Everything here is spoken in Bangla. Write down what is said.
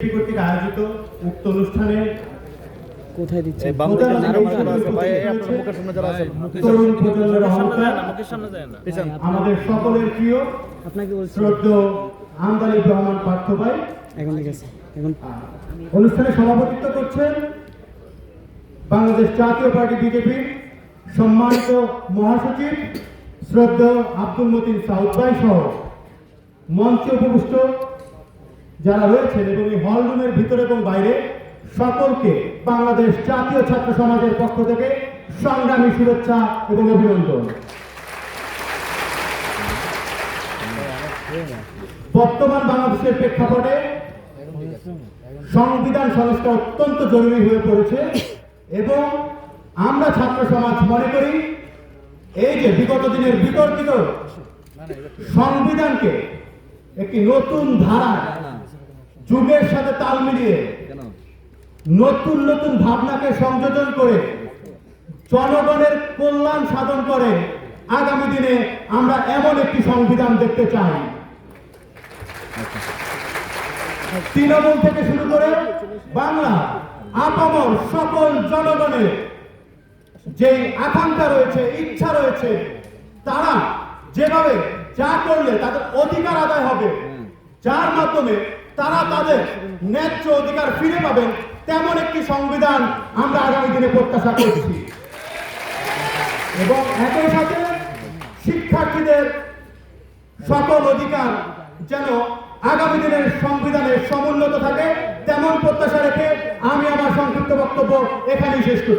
কর্তৃক আয়োজিত উক্ত অনুষ্ঠানে কোথায় দিচ্ছে? এই বাম দিকে যারা মানুষগুলো আছে, ভাই, এই আপনার মুখের সামনে যারা আছে, তরুণ প্রজন্মের অহংকার আমাদের সকলের প্রিয় আপনাকে বলছি। শ্রদ্ধেয় আমদানি রহমান পার্থ ভাই। এখন ঠিক আছে এখন। অনুষ্ঠানে সভাপতিত্ব করছেন বাংলাদেশ জাতীয় পার্টি বিজেপির সম্মানিত মহাসচিব শ্রদ্ধেয় আব্দুল মতিন সাউদ ভাই সহ মঞ্চে উপবিষ্ট যারা রয়েছেন এবং এই হল রুমের ভিতরে এবং বাইরে, সকলকে বাংলাদেশ জাতীয় ছাত্র সমাজের পক্ষ থেকে সংগ্রামী শুভেচ্ছা এবং অভিনন্দন। বর্তমান বাংলাদেশের প্রেক্ষাপটে সংবিধান সংস্কার অত্যন্ত জরুরি হয়ে পড়েছে এবং আমরা ছাত্র সমাজ মনে করি এই যে বিগত দিনের বিতর্কিত সংবিধানকে একটি নতুন ধারা যুগের সাথে তাল মিলিয়ে নতুন নতুন ভাবনাকে সংযোজন করে জনগণের কল্যাণ সাধন করে আগামী দিনে আমরা এমন একটি সংবিধান দেখতে চাই। তৃণমূল থেকে শুরু করে বাংলা আপামর সকল জনগণের যে আকাঙ্ক্ষা রয়েছে ইচ্ছা রয়েছে তারা যেভাবে যা করলে তাদের অধিকার আদায় হবে যার মাধ্যমে তারা তাদের ন্যায্য অধিকার ফিরে পাবেন, তেমন একটি সংবিধান আমরা আগামী দিনে প্রত্যাশা করছি। এবং একই সাথে শিক্ষার্থীদের সকল অধিকার যেন আগামী দিনের সংবিধানে সমুন্নত থাকে, তেমন প্রত্যাশা রেখে আমি আমার সংক্ষিপ্ত বক্তব্য এখানেই শেষ করছি।